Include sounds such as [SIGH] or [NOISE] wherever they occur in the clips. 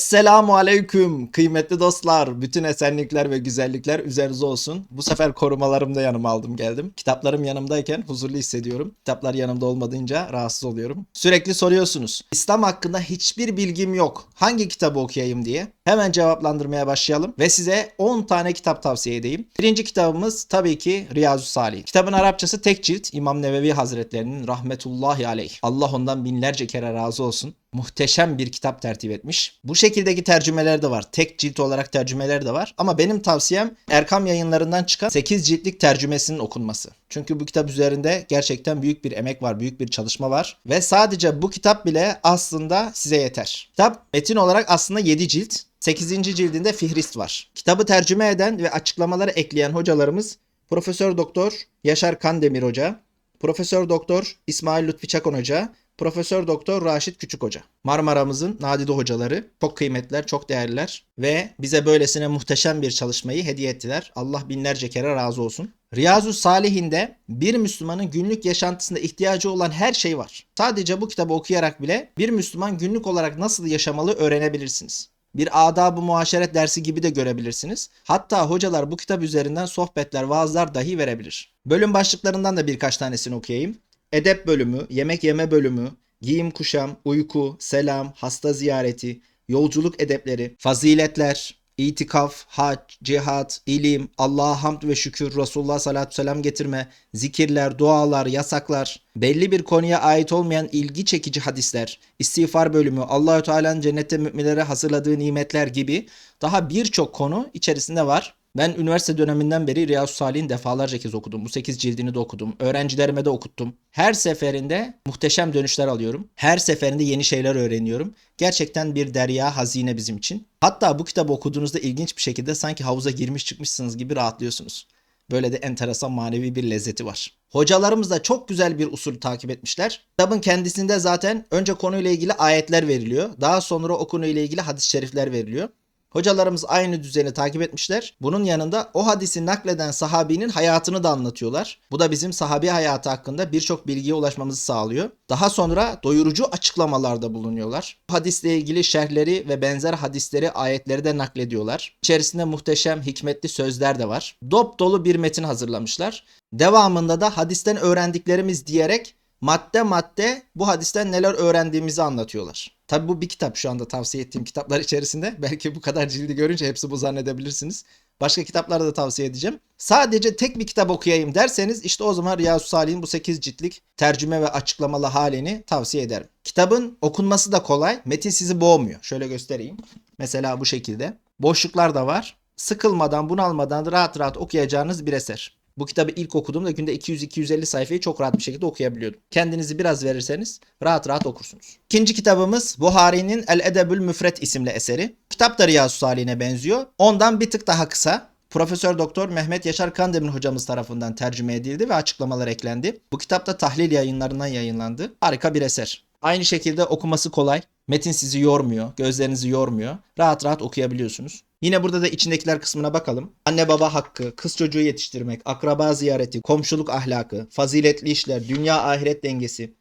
Esselamu aleyküm kıymetli dostlar. Bütün esenlikler ve güzellikler üzerinize olsun. Bu sefer korumalarımı da yanıma aldım geldim. Kitaplarım yanımdayken huzurlu hissediyorum. Kitaplar yanımda olmadığınca rahatsız oluyorum. Sürekli soruyorsunuz. İslam hakkında hiçbir bilgim yok. Hangi kitabı okuyayım diye. Hemen cevaplandırmaya başlayalım ve size 10 tane kitap tavsiye edeyim. Birinci kitabımız tabii ki Riyazu Salih. Kitabın Arapçası tek cilt İmam Nevevi Hazretlerinin rahmetullahi aleyh. Allah ondan binlerce kere razı olsun muhteşem bir kitap tertip etmiş. Bu şekildeki tercümeler de var. Tek cilt olarak tercümeler de var. Ama benim tavsiyem Erkam yayınlarından çıkan 8 ciltlik tercümesinin okunması. Çünkü bu kitap üzerinde gerçekten büyük bir emek var, büyük bir çalışma var. Ve sadece bu kitap bile aslında size yeter. Kitap metin olarak aslında 7 cilt. 8. cildinde fihrist var. Kitabı tercüme eden ve açıklamaları ekleyen hocalarımız Profesör Doktor Yaşar Kandemir Hoca, Profesör Doktor İsmail Lütfi Çakon Hoca, Profesör Doktor Raşit Küçük Hoca. Marmara'mızın nadide hocaları. Çok kıymetliler, çok değerliler ve bize böylesine muhteşem bir çalışmayı hediye ettiler. Allah binlerce kere razı olsun. Riyazu Salihinde bir Müslümanın günlük yaşantısında ihtiyacı olan her şey var. Sadece bu kitabı okuyarak bile bir Müslüman günlük olarak nasıl yaşamalı öğrenebilirsiniz. Bir adab-ı muaşeret dersi gibi de görebilirsiniz. Hatta hocalar bu kitap üzerinden sohbetler, vaazlar dahi verebilir. Bölüm başlıklarından da birkaç tanesini okuyayım. Edep bölümü, yemek yeme bölümü, giyim kuşam, uyku, selam, hasta ziyareti, yolculuk edepleri, faziletler, itikaf, hac, cihat, ilim, Allah'a hamd ve şükür, Resulullah sallallahu selam getirme, zikirler, dualar, yasaklar, belli bir konuya ait olmayan ilgi çekici hadisler, istiğfar bölümü, Allahü Teala'nın cennette müminlere hazırladığı nimetler gibi daha birçok konu içerisinde var. Ben üniversite döneminden beri Riyazu Salih'in defalarca kez okudum. Bu 8 cildini de okudum. Öğrencilerime de okuttum. Her seferinde muhteşem dönüşler alıyorum. Her seferinde yeni şeyler öğreniyorum. Gerçekten bir derya hazine bizim için. Hatta bu kitabı okuduğunuzda ilginç bir şekilde sanki havuza girmiş çıkmışsınız gibi rahatlıyorsunuz. Böyle de enteresan manevi bir lezzeti var. Hocalarımız da çok güzel bir usul takip etmişler. Kitabın kendisinde zaten önce konuyla ilgili ayetler veriliyor. Daha sonra o konuyla ilgili hadis-i şerifler veriliyor. Hocalarımız aynı düzeni takip etmişler. Bunun yanında o hadisi nakleden sahabinin hayatını da anlatıyorlar. Bu da bizim sahabi hayatı hakkında birçok bilgiye ulaşmamızı sağlıyor. Daha sonra doyurucu açıklamalarda bulunuyorlar. Bu hadisle ilgili şerhleri ve benzer hadisleri, ayetleri de naklediyorlar. İçerisinde muhteşem, hikmetli sözler de var. Dop dolu bir metin hazırlamışlar. Devamında da hadisten öğrendiklerimiz diyerek madde madde bu hadisten neler öğrendiğimizi anlatıyorlar. Tabi bu bir kitap şu anda tavsiye ettiğim kitaplar içerisinde. [LAUGHS] Belki bu kadar cildi görünce hepsi bu zannedebilirsiniz. Başka kitapları da tavsiye edeceğim. Sadece tek bir kitap okuyayım derseniz işte o zaman Riyazu Salih'in bu 8 ciltlik tercüme ve açıklamalı halini tavsiye ederim. Kitabın okunması da kolay. Metin sizi boğmuyor. Şöyle göstereyim. Mesela bu şekilde. Boşluklar da var. Sıkılmadan, bunalmadan rahat rahat okuyacağınız bir eser. Bu kitabı ilk okuduğumda günde 200-250 sayfayı çok rahat bir şekilde okuyabiliyordum. Kendinizi biraz verirseniz rahat rahat okursunuz. İkinci kitabımız Buhari'nin El Edebül Müfret isimli eseri. Kitap da Riyazu Salih'ine benziyor. Ondan bir tık daha kısa. Profesör Doktor Mehmet Yaşar Kandemir hocamız tarafından tercüme edildi ve açıklamalar eklendi. Bu kitap da tahlil yayınlarından yayınlandı. Harika bir eser. Aynı şekilde okuması kolay. Metin sizi yormuyor, gözlerinizi yormuyor. Rahat rahat okuyabiliyorsunuz. Yine burada da içindekiler kısmına bakalım. Anne baba hakkı, kız çocuğu yetiştirmek, akraba ziyareti, komşuluk ahlakı, faziletli işler, dünya ahiret dengesi,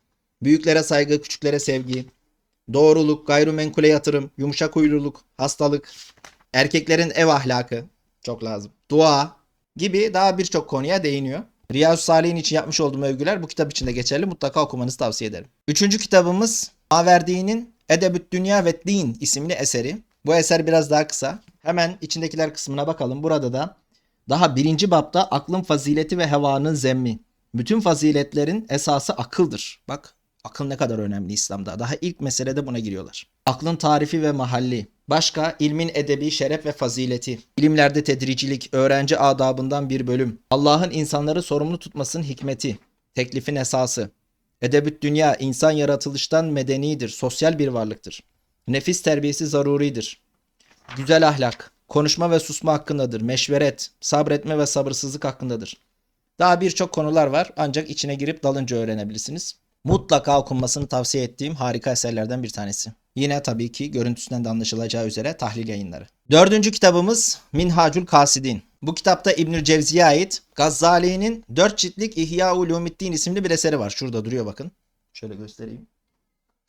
büyüklere saygı, küçüklere sevgi, doğruluk, gayrimenkule yatırım, yumuşak huyluluk, hastalık, erkeklerin ev ahlakı çok lazım. Dua gibi daha birçok konuya değiniyor. Riyazu Salih'in için yapmış olduğum övgüler bu kitap içinde geçerli. Mutlaka okumanızı tavsiye ederim. Üçüncü kitabımız Maverdi'nin Edebüt Dünya ve Din isimli eseri. Bu eser biraz daha kısa. Hemen içindekiler kısmına bakalım. Burada da daha birinci bapta aklın fazileti ve hevanın zemmi. Bütün faziletlerin esası akıldır. Bak akıl ne kadar önemli İslam'da. Daha ilk meselede buna giriyorlar. Aklın tarifi ve mahalli. Başka ilmin edebi şeref ve fazileti. İlimlerde tedricilik, öğrenci adabından bir bölüm. Allah'ın insanları sorumlu tutmasının hikmeti. Teklifin esası. Edebüt dünya insan yaratılıştan medenidir, sosyal bir varlıktır. Nefis terbiyesi zaruridir. Güzel ahlak, konuşma ve susma hakkındadır. Meşveret, sabretme ve sabırsızlık hakkındadır. Daha birçok konular var ancak içine girip dalınca öğrenebilirsiniz. Mutlaka okunmasını tavsiye ettiğim harika eserlerden bir tanesi. Yine tabii ki görüntüsünden de anlaşılacağı üzere tahlil yayınları. Dördüncü kitabımız Minhacul Kasidin. Bu kitapta İbnül Cevzi'ye ait Gazali'nin 4 ciltlik İhya Ulumiddin isimli bir eseri var. Şurada duruyor bakın. Şöyle göstereyim.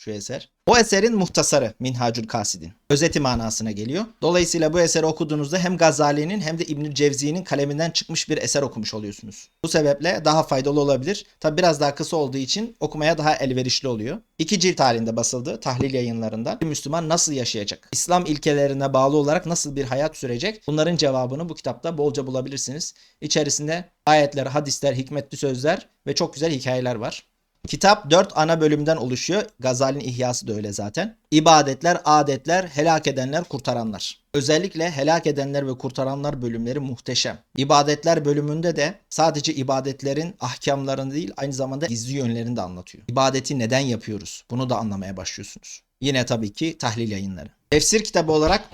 Şu eser. O eserin muhtasarı Minhacül Kasid'in. Özeti manasına geliyor. Dolayısıyla bu eseri okuduğunuzda hem Gazali'nin hem de İbnül Cevzi'nin kaleminden çıkmış bir eser okumuş oluyorsunuz. Bu sebeple daha faydalı olabilir. Tabi biraz daha kısa olduğu için okumaya daha elverişli oluyor. İki cilt halinde basıldı tahlil yayınlarından. Bir Müslüman nasıl yaşayacak? İslam ilkelerine bağlı olarak nasıl bir hayat sürecek? Bunların cevabını bu kitapta bolca bulabilirsiniz. İçerisinde ayetler, hadisler, hikmetli sözler ve çok güzel hikayeler var. Kitap dört ana bölümden oluşuyor. Gazali'nin ihyası da öyle zaten. İbadetler, adetler, helak edenler, kurtaranlar. Özellikle helak edenler ve kurtaranlar bölümleri muhteşem. İbadetler bölümünde de sadece ibadetlerin ahkamlarını değil aynı zamanda gizli yönlerini de anlatıyor. İbadeti neden yapıyoruz? Bunu da anlamaya başlıyorsunuz. Yine tabii ki tahlil yayınları. Tefsir kitabı olarak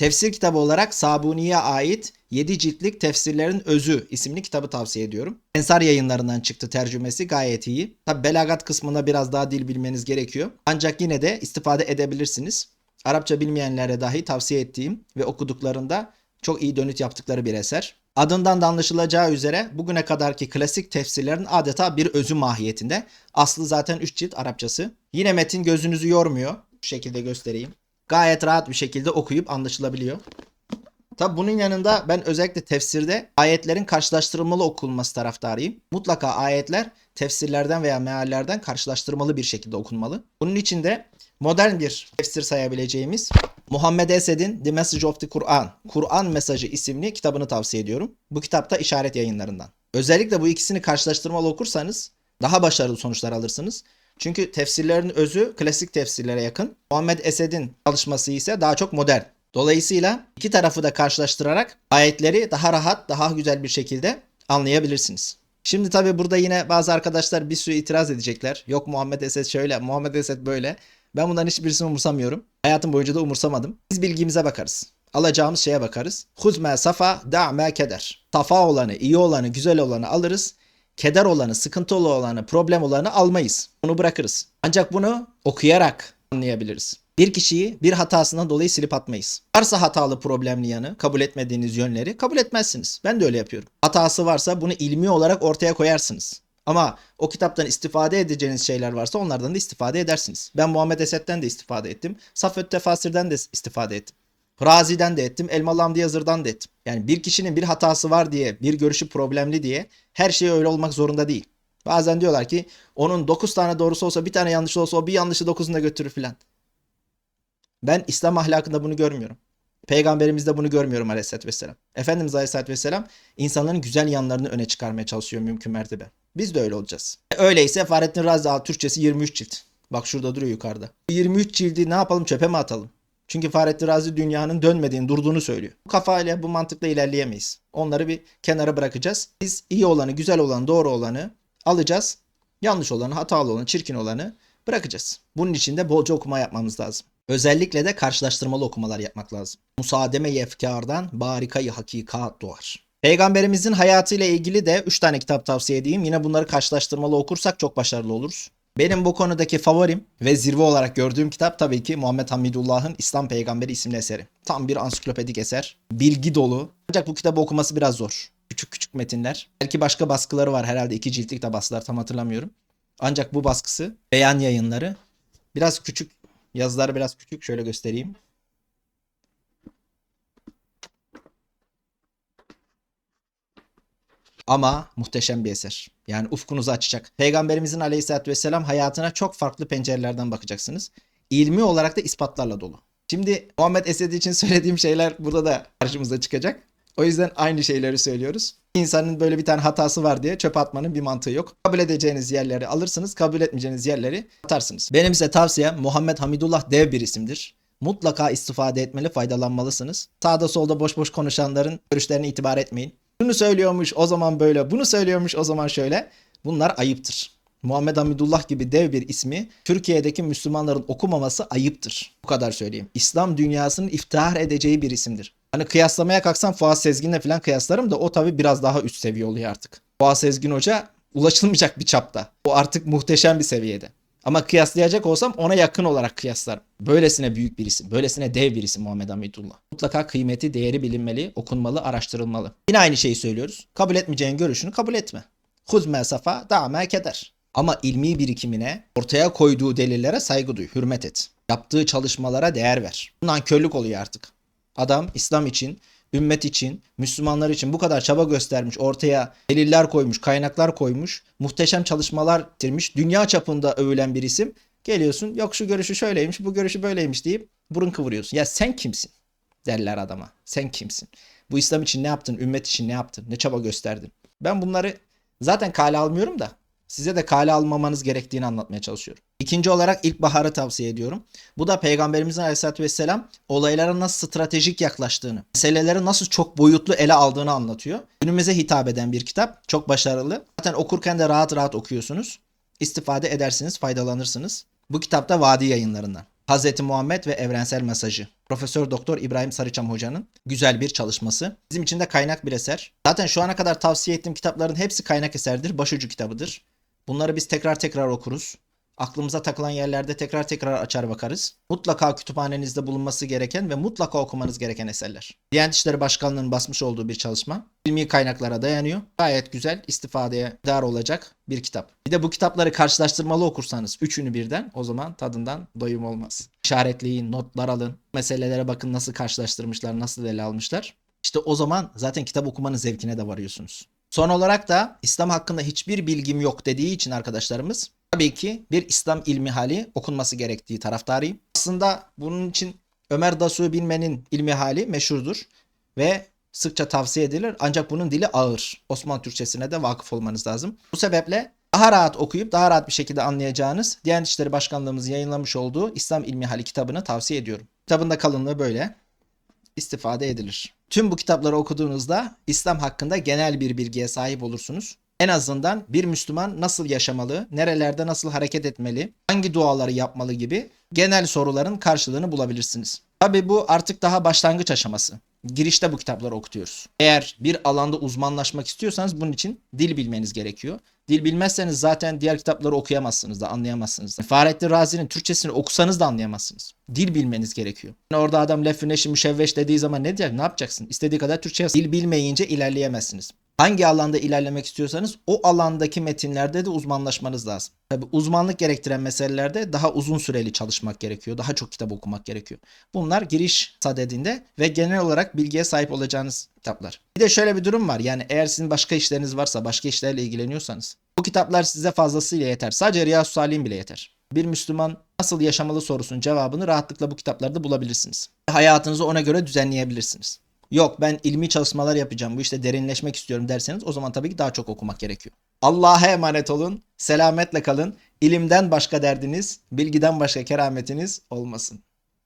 Tefsir kitabı olarak Sabuni'ye ait 7 ciltlik Tefsirlerin Özü isimli kitabı tavsiye ediyorum. Ensar yayınlarından çıktı tercümesi gayet iyi. Tabi belagat kısmında biraz daha dil bilmeniz gerekiyor. Ancak yine de istifade edebilirsiniz. Arapça bilmeyenlere dahi tavsiye ettiğim ve okuduklarında çok iyi dönüt yaptıkları bir eser. Adından da anlaşılacağı üzere bugüne kadarki klasik tefsirlerin adeta bir özü mahiyetinde. Aslı zaten 3 cilt Arapçası. Yine metin gözünüzü yormuyor. Şu şekilde göstereyim gayet rahat bir şekilde okuyup anlaşılabiliyor. Tabi bunun yanında ben özellikle tefsirde ayetlerin karşılaştırılmalı okunması taraftarıyım. Mutlaka ayetler tefsirlerden veya meallerden karşılaştırmalı bir şekilde okunmalı. Bunun için de modern bir tefsir sayabileceğimiz Muhammed Esed'in The Message of the Quran, Kur'an Mesajı isimli kitabını tavsiye ediyorum. Bu kitapta işaret yayınlarından. Özellikle bu ikisini karşılaştırmalı okursanız daha başarılı sonuçlar alırsınız. Çünkü tefsirlerin özü klasik tefsirlere yakın. Muhammed Esed'in çalışması ise daha çok modern. Dolayısıyla iki tarafı da karşılaştırarak ayetleri daha rahat, daha güzel bir şekilde anlayabilirsiniz. Şimdi tabi burada yine bazı arkadaşlar bir sürü itiraz edecekler. Yok Muhammed Esed şöyle, Muhammed Esed böyle. Ben bundan hiçbirisini umursamıyorum. Hayatım boyunca da umursamadım. Biz bilgimize bakarız. Alacağımız şeye bakarız. Huzme safa da'me keder. Safa olanı, iyi olanı, güzel olanı alırız keder olanı, sıkıntılı olanı, problem olanı almayız. Onu bırakırız. Ancak bunu okuyarak anlayabiliriz. Bir kişiyi bir hatasından dolayı silip atmayız. Varsa hatalı problemli yanı, kabul etmediğiniz yönleri kabul etmezsiniz. Ben de öyle yapıyorum. Hatası varsa bunu ilmi olarak ortaya koyarsınız. Ama o kitaptan istifade edeceğiniz şeyler varsa onlardan da istifade edersiniz. Ben Muhammed Esed'den de istifade ettim. Safet Tefasir'den de istifade ettim. Razi'den de ettim. Elmalı Hamdi Yazır'dan da ettim. Yani bir kişinin bir hatası var diye, bir görüşü problemli diye her şey öyle olmak zorunda değil. Bazen diyorlar ki onun 9 tane doğrusu olsa bir tane yanlış olsa o bir yanlışı 9'unu da götürür filan. Ben İslam ahlakında bunu görmüyorum. Peygamberimizde bunu görmüyorum aleyhissalatü vesselam. Efendimiz aleyhissalatü vesselam insanların güzel yanlarını öne çıkarmaya çalışıyor mümkün mertebe. Biz de öyle olacağız. Öyleyse Fahrettin Razi Türkçesi 23 cilt. Bak şurada duruyor yukarıda. 23 cildi ne yapalım çöpe mi atalım? Çünkü Fahrettin Razi dünyanın dönmediğini, durduğunu söylüyor. Bu kafayla, bu mantıkla ilerleyemeyiz. Onları bir kenara bırakacağız. Biz iyi olanı, güzel olanı, doğru olanı alacağız. Yanlış olanı, hatalı olanı, çirkin olanı bırakacağız. Bunun için de bolca okuma yapmamız lazım. Özellikle de karşılaştırmalı okumalar yapmak lazım. Musademe-i efkardan barikayı hakikat doğar. Peygamberimizin hayatıyla ilgili de 3 tane kitap tavsiye edeyim. Yine bunları karşılaştırmalı okursak çok başarılı oluruz. Benim bu konudaki favorim ve zirve olarak gördüğüm kitap tabii ki Muhammed Hamidullah'ın İslam Peygamberi isimli eseri. Tam bir ansiklopedik eser. Bilgi dolu. Ancak bu kitabı okuması biraz zor. Küçük küçük metinler. Belki başka baskıları var herhalde iki ciltlik de bastılar tam hatırlamıyorum. Ancak bu baskısı beyan yayınları. Biraz küçük. Yazıları biraz küçük. Şöyle göstereyim. Ama muhteşem bir eser. Yani ufkunuzu açacak. Peygamberimizin aleyhissalatü vesselam hayatına çok farklı pencerelerden bakacaksınız. İlmi olarak da ispatlarla dolu. Şimdi Muhammed Esed için [LAUGHS] söylediğim şeyler burada da karşımıza çıkacak. O yüzden aynı şeyleri söylüyoruz. İnsanın böyle bir tane hatası var diye çöp atmanın bir mantığı yok. Kabul edeceğiniz yerleri alırsınız, kabul etmeyeceğiniz yerleri atarsınız. Benim size tavsiyem Muhammed Hamidullah dev bir isimdir. Mutlaka istifade etmeli, faydalanmalısınız. Sağda solda boş boş konuşanların görüşlerine itibar etmeyin. Bunu söylüyormuş o zaman böyle, bunu söylüyormuş o zaman şöyle. Bunlar ayıptır. Muhammed Hamidullah gibi dev bir ismi Türkiye'deki Müslümanların okumaması ayıptır. Bu kadar söyleyeyim. İslam dünyasının iftihar edeceği bir isimdir. Hani kıyaslamaya kalksam Fuat Sezgin'le falan kıyaslarım da o tabi biraz daha üst seviye oluyor artık. Fuat Sezgin Hoca ulaşılmayacak bir çapta. O artık muhteşem bir seviyede. Ama kıyaslayacak olsam ona yakın olarak kıyaslarım. Böylesine büyük bir isim, böylesine dev bir isim Muhammed Hamidullah. Mutlaka kıymeti, değeri bilinmeli, okunmalı, araştırılmalı. Yine aynı şeyi söylüyoruz. Kabul etmeyeceğin görüşünü kabul etme. Huz mesafa da'me keder. Ama ilmi birikimine, ortaya koyduğu delillere saygı duy, hürmet et. Yaptığı çalışmalara değer ver. Nankörlük oluyor artık. Adam İslam için, ümmet için, Müslümanlar için bu kadar çaba göstermiş, ortaya deliller koymuş, kaynaklar koymuş, muhteşem çalışmalar bitirmiş, dünya çapında övülen bir isim. Geliyorsun yok şu görüşü şöyleymiş, bu görüşü böyleymiş deyip burun kıvırıyorsun. Ya sen kimsin? Derler adama. Sen kimsin? Bu İslam için ne yaptın? Ümmet için ne yaptın? Ne çaba gösterdin? Ben bunları zaten kale almıyorum da size de kale almamanız gerektiğini anlatmaya çalışıyorum. İkinci olarak ilkbaharı tavsiye ediyorum. Bu da Peygamberimizin Aleyhisselatü Vesselam olaylara nasıl stratejik yaklaştığını, meseleleri nasıl çok boyutlu ele aldığını anlatıyor. Günümüze hitap eden bir kitap. Çok başarılı. Zaten okurken de rahat rahat okuyorsunuz. İstifade edersiniz, faydalanırsınız. Bu kitapta Vadi yayınlarından. Hazreti Muhammed ve Evrensel Mesajı. Profesör Doktor İbrahim Sarıçam Hoca'nın güzel bir çalışması. Bizim için de kaynak bir eser. Zaten şu ana kadar tavsiye ettiğim kitapların hepsi kaynak eserdir. Başucu kitabıdır. Bunları biz tekrar tekrar okuruz. Aklımıza takılan yerlerde tekrar tekrar açar bakarız. Mutlaka kütüphanenizde bulunması gereken ve mutlaka okumanız gereken eserler. Diyanet İşleri Başkanlığı'nın basmış olduğu bir çalışma. İlmi kaynaklara dayanıyor. Gayet güzel, istifadeye dar olacak bir kitap. Bir de bu kitapları karşılaştırmalı okursanız üçünü birden o zaman tadından doyum olmaz. İşaretleyin, notlar alın. Meselelere bakın nasıl karşılaştırmışlar, nasıl ele almışlar. İşte o zaman zaten kitap okumanın zevkine de varıyorsunuz. Son olarak da İslam hakkında hiçbir bilgim yok dediği için arkadaşlarımız tabii ki bir İslam ilmi hali okunması gerektiği taraftarıyım. Aslında bunun için Ömer Dasu'yu bilmenin ilmi hali meşhurdur ve sıkça tavsiye edilir ancak bunun dili ağır. Osmanlı Türkçesine de vakıf olmanız lazım. Bu sebeple daha rahat okuyup daha rahat bir şekilde anlayacağınız Diyanet İşleri Başkanlığımız yayınlamış olduğu İslam İlmi Hali kitabını tavsiye ediyorum. Kitabın da kalınlığı böyle istifade edilir. Tüm bu kitapları okuduğunuzda İslam hakkında genel bir bilgiye sahip olursunuz. En azından bir Müslüman nasıl yaşamalı, nerelerde nasıl hareket etmeli, hangi duaları yapmalı gibi genel soruların karşılığını bulabilirsiniz. Tabi bu artık daha başlangıç aşaması. Girişte bu kitapları okutuyoruz. Eğer bir alanda uzmanlaşmak istiyorsanız bunun için dil bilmeniz gerekiyor. Dil bilmezseniz zaten diğer kitapları okuyamazsınız da anlayamazsınız da. Fahrettin Razi'nin Türkçesini okusanız da anlayamazsınız. Dil bilmeniz gerekiyor. Yani orada adam lef neşi müşevveş dediği zaman ne diyecek? Ne yapacaksın? İstediği kadar Türkçe yaz. Dil bilmeyince ilerleyemezsiniz. Hangi alanda ilerlemek istiyorsanız o alandaki metinlerde de uzmanlaşmanız lazım. Tabi uzmanlık gerektiren meselelerde daha uzun süreli çalışmak gerekiyor. Daha çok kitap okumak gerekiyor. Bunlar giriş sadedinde ve genel olarak bilgiye sahip olacağınız kitaplar. Bir de şöyle bir durum var. Yani eğer sizin başka işleriniz varsa, başka işlerle ilgileniyorsanız bu kitaplar size fazlasıyla yeter. Sadece Riyasu Salih'in bile yeter. Bir Müslüman nasıl yaşamalı sorusunun cevabını rahatlıkla bu kitaplarda bulabilirsiniz. Hayatınızı ona göre düzenleyebilirsiniz. Yok ben ilmi çalışmalar yapacağım bu işte derinleşmek istiyorum derseniz o zaman tabii ki daha çok okumak gerekiyor. Allah'a emanet olun. Selametle kalın. İlimden başka derdiniz, bilgiden başka kerametiniz olmasın.